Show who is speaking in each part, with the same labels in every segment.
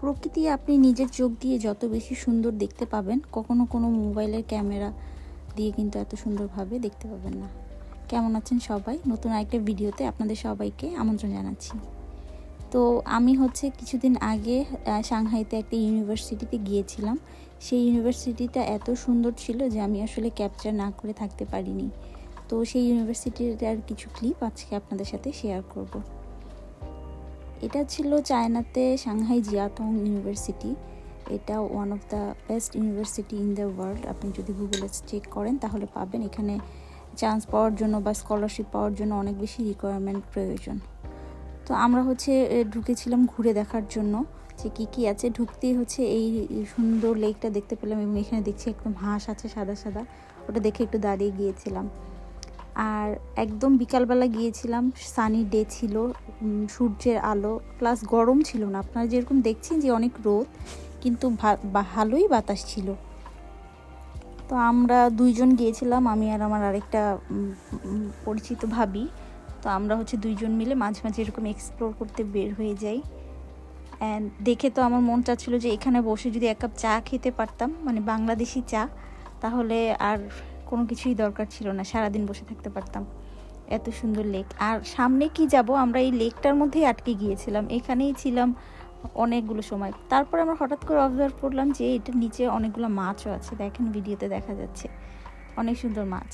Speaker 1: প্রকৃতি আপনি নিজের চোখ দিয়ে যত বেশি সুন্দর দেখতে পাবেন, কখনো কোনো মোবাইলের ক্যামেরা দিয়ে কিন্তু এত সুন্দরভাবে দেখতে পাবেন না। কেমন আছেন সবাই? নতুন আরেকটা ভিডিওতে আপনাদের সবাইকে আমন্ত্রণ জানাচ্ছি। তো আমি হচ্ছে কিছুদিন আগে সাংহাইতে একটা ইউনিভার্সিটিতে গিয়েছিলাম। সেই ইউনিভার্সিটিটা এত সুন্দর ছিল যে আমি আসলে ক্যাপচার না করে থাকতে পারিনি। তো সেই ইউনিভার্সিটিটার কিছু ক্লিপ আজকে আপনাদের সাথে শেয়ার করব। এটা ছিল চায়নাতে সাংহাই জিয়াতং ইউনিভার্সিটি। এটা one of the best university in the world আপনি যদি গুগলে চেক করেন, তাহলে পাবেন। এখানে চান্স পাওয়ার জন্য বা স্কলারশিপ পাওয়ার জন্য অনেক বেশি রিকোয়ারমেন্ট প্রয়োজন। তো আমরা হচ্ছে ঢুকেছিলাম ঘুরে দেখার জন্য। যে কী কী আছে? ঢুকতেই হচ্ছে এই সুন্দর লেকটা দেখতে পেলাম এবং এখানে দেখছি একদম হাঁস আছে সাদা সাদা। ওটা দেখে একটু দাঁড়িয়ে গিয়েছিলাম। আর একদম বিকালবেলা গিয়েছিলাম, সানি ডে ছিল সূর্যের আলো প্লাস গরম ছিল না। আপনারা যেরকম দেখছেন যে অনেক রোদ, কিন্তু ভালোই বাতাস ছিল। তো আমরা দুইজন গিয়েছিলাম, আমি আর আমার আরেকটা পরিচিত ভাবি। তো আমরা হচ্ছে দুইজন মিলে মাঝে মাঝে এরকম এক্সপ্লোর করতে বের হয়ে যাই। অ্যান্ড দেখে তো আমার মন চাচ্ছিল যে এখানে বসে যদি এক কাপ চা খেতে পারতাম মানে বাংলাদেশি চা, তাহলে আর কোনো কিছুই দরকার ছিল না, সারাদিন বসে থাকতে পারতাম। এত সুন্দর লেক। আর সামনে কি যাব? আমরা এই লেকটার মধ্যেই আটকে গিয়েছিলাম। এখানেই ছিলাম অনেকগুলো সময়। তারপর আমরা হঠাৎ করে অবজার্ভ করলাম যে এটার নিচে অনেকগুলো মাছও আছে। দেখেন ভিডিওতে দেখা যাচ্ছে। অনেক সুন্দর মাছ।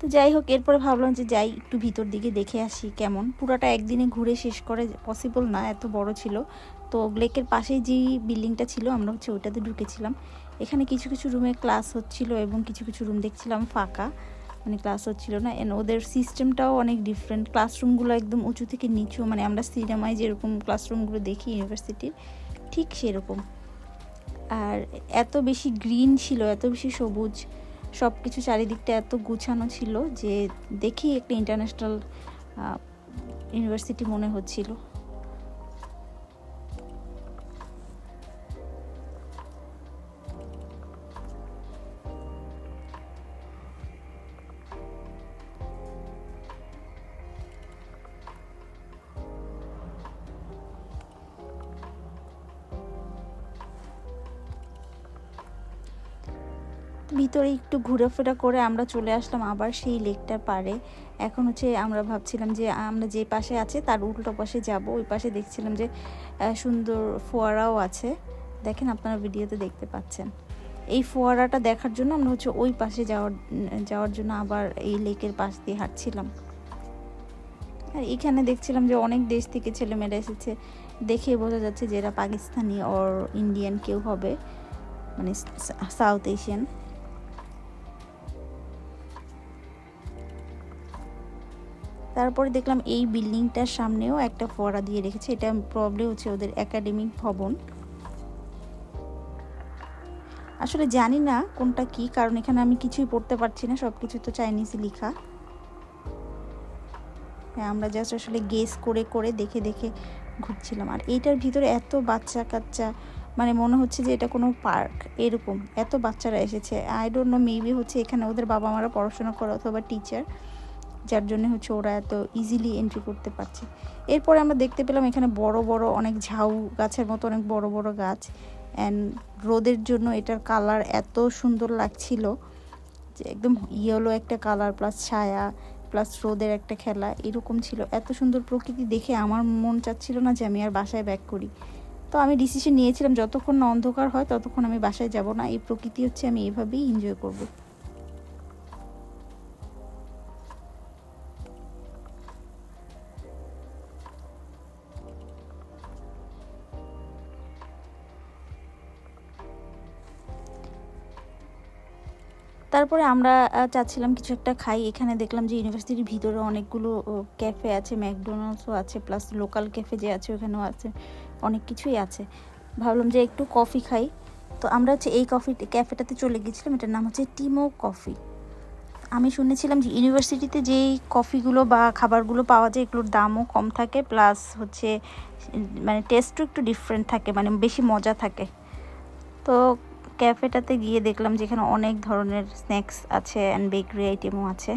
Speaker 1: তো যাই হোক, এরপরে ভাবলাম যে যাই, একটু ভিতর দিকে দেখে আসি কেমন। পুরোটা একদিনে ঘুরে শেষ করে পসিবল না, এত বড় ছিল। তো লেকের পাশেই যেই বিল্ডিংটা ছিল, আমরা হচ্ছে ওইটাতে ঢুকেছিলাম। এখানে কিছু কিছু রুমে ক্লাস হচ্ছিল এবং কিছু কিছু রুম দেখছিলাম ফাঁকা মানে ক্লাস হচ্ছিল না। এন্ড ওদের সিস্টেমটাও অনেক ডিফারেন্ট ক্লাসরুমগুলো একদম উঁচু থেকে নিচু মানে আমরা সিনেমায় যেরকম ক্লাসরুমগুলো দেখি ইউনিভার্সিটির, ঠিক সেরকম। আর এত বেশি গ্রিন ছিল, এত বেশি সবুজ সব কিছু চারিদিকটা এত গুছানো ছিল যে দেখি একটা ইন্টারন্যাশনাল ইউনিভার্সিটি মনে হচ্ছিল। ভিতরে একটু ঘোরাফেরা করে আমরা চলে আসলাম আবার সেই লেকটার পাড়ে। এখন হচ্ছে আমরা ভাবছিলাম যে, আমরা যে পাশে আছে তার উল্টো পাশে যাব। ওই পাশে দেখছিলাম যে সুন্দর ফোয়ারাও আছে। দেখেন আপনারা ভিডিওতে দেখতে পাচ্ছেন। এই ফোয়ারাটা দেখার জন্য আমরা হচ্ছে ওই পাশে যাওয়ার যাওয়ার জন্য আবার এই লেকের পাশ দিয়ে হাঁটছিলাম। আর এখানে দেখছিলাম যে অনেক দেশ থেকে ছেলেমেয়েরা এসেছে। দেখে বোঝা যাচ্ছে যে এরা পাকিস্তানি ওর ইন্ডিয়ান কেউ হবে। মানে সাউথ এশিয়ান। তারপরে দেখলাম এই বিল্ডিংটার সামনেও একটা ফোয়ারা দিয়ে রেখেছে। এটা প্রবলেম হচ্ছে ওদের একাডেমিক ভবন। আসলে জানি না কোনটা কি, কারণ এখানে আমি কিছুই পড়তে পারছি না সব কিছু তো চাইনিজ লেখা। হ্যাঁ আমরা জাস্ট আসলে গেস করে করে দেখে দেখে ঘুরছিলাম। আর এইটার ভিতরে এত বাচ্চা কাচ্চা মানে মনে হচ্ছে যে এটা কোনো পার্ক, এরকম এত বাচ্চারা এসেছে। আই ডোন্ট নো মেবি হচ্ছে এখানে ওদের বাবা মারা পড়াশোনা করে অথবা টিচার যার জন্য হচ্ছে ওরা এত ইজিলি এন্ট্রি করতে পারছে। এরপরে আমরা দেখতে পেলাম এখানে বড় বড় অনেক ঝাউ গাছের মতো অনেক বড় বড় গাছ। অ্যান্ড রোদের জন্য এটার কালার এত সুন্দর লাগছিল যে একদম ইয়েলো একটা কালার প্লাস ছায়া প্লাস রোদের একটা খেলা এরকম ছিল। এত সুন্দর প্রকৃতি দেখে আমার মন চাচ্ছিল না যে আমি আর বাসায় ব্যাক করি। তো আমি ডিসিশন নিয়েছিলাম যতক্ষণ না অন্ধকার হয় ততক্ষণ আমি বাসায় যাব না। এই প্রকৃতি হচ্ছে আমি এভাবেই এনজয় করব। তারপরে আমরা চাচ্ছিলাম কিছু একটা খাই। এখানে দেখলাম যে ইউনিভার্সিটির ভিতরে অনেকগুলো ক্যাফে আছে, ম্যাকডোনাল্ডসও আছে, প্লাস লোকাল ক্যাফে যে আছে, ওখানেও আছে, অনেক কিছুই আছে। ভাবলাম যে একটু কফি খাই। তো আমরা হচ্ছে এই কফি ক্যাফেটাতে চলে গেছিলাম এটার নাম হচ্ছে টিমো কফি। আমি শুনেছিলাম যে ইউনিভার্সিটিতে যেই কফিগুলো বা খাবারগুলো পাওয়া যায়, এগুলোর দামও কম থাকে, প্লাস হচ্ছে মানে টেস্টও একটু ডিফারেন্ট থাকে মানে বেশি মজা থাকে। তো ক্যাফেটাতে গিয়ে দেখলাম যেখানে অনেক ধরনের স্ন্যাক্স আছে অ্যান্ড বেকারি আইটেমও আছে।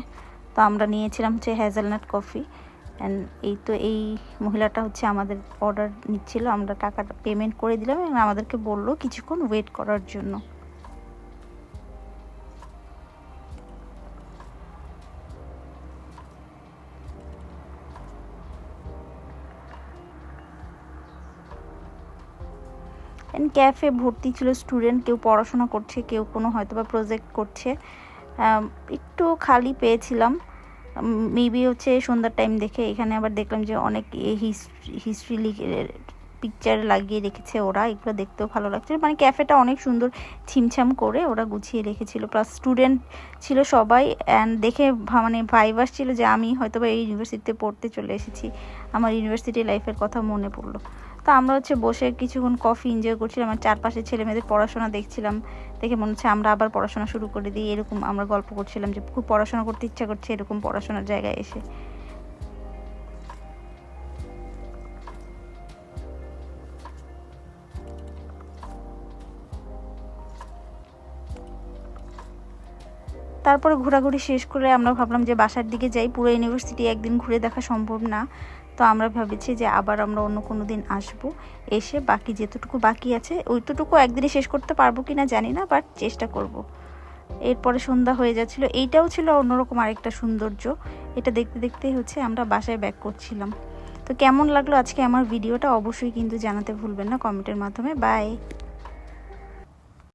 Speaker 1: তো আমরা নিয়েছিলাম হচ্ছে হ্যাজেলনাট কফি অ্যান্ড এই তো এই মহিলাটা হচ্ছে আমাদের অর্ডার নিচ্ছিল। আমরা টাকাটা পেমেন্ট করে দিলাম এবং আমাদেরকে বলল কিছুক্ষণ ওয়েট করার জন্য। অ্যান্ড ক্যাফে ভর্তি ছিল স্টুডেন্ট কেউ পড়াশোনা করছে, কেউ কোনো হয়তো বা প্রজেক্ট করছে একটু খালি পেয়েছিলাম। মেবি হচ্ছে সন্ধ্যার টাইম দেখে এখানে আবার দেখলাম যে অনেক হিস্ট্রি লিখে পিকচার লাগিয়ে রেখেছে ওরা, এগুলো দেখতেও ভালো লাগছে মানে ক্যাফেটা অনেক সুন্দর ছিমছাম করে ওরা গুছিয়ে রেখেছিল। প্লাস স্টুডেন্ট ছিল সবাই অ্যান্ড দেখে মানে ভাইব আসছিল যে আমি হয়তো বা এই ইউনিভার্সিটিতে পড়তে চলে এসেছি। আমার ইউনিভার্সিটি লাইফের কথা মনে পড়ল। তো আমরা হচ্ছে বসে কিছুক্ষণ কফি এনজয় করছিলাম আর চারপাশে ছেলে মেয়েদের পড়াশোনা দেখছিলাম। দেখে মনে হচ্ছে আমরা আবার পড়াশোনা শুরু করে দিই। এরকম আমরা গল্প করছিলাম যে খুব পড়াশোনা করতে ইচ্ছা করছে এরকম পড়াশোনার জায়গায় এসে। তারপরে ঘোরাঘুরি শেষ করে আমরা ভাবলাম যে বাসার দিকে যাই। পুরো ইউনিভার্সিটি একদিন ঘুরে দেখা সম্ভব না। তো আমরা ভেবেছি যে আবার আমরা অন্য কোনো দিন আসব, এসে বাকি যেতটুকু বাকি আছে ওইটুকু একদিনে শেষ করতে পারব কি না জানি না বাট চেষ্টা করব। এরপরে সন্ধ্যা হয়ে যাচ্ছিল, এইটাও ছিল অন্যরকম আরেকটা সৌন্দর্য, এটা দেখতে দেখতে হচ্ছে আমরা বাসায় ব্যাক করছিলাম তো কেমন লাগল আজকে আমার ভিডিওটা অবশ্যই কিন্তু জানাতে ভুলবেন না কমেন্টের মাধ্যমে বাই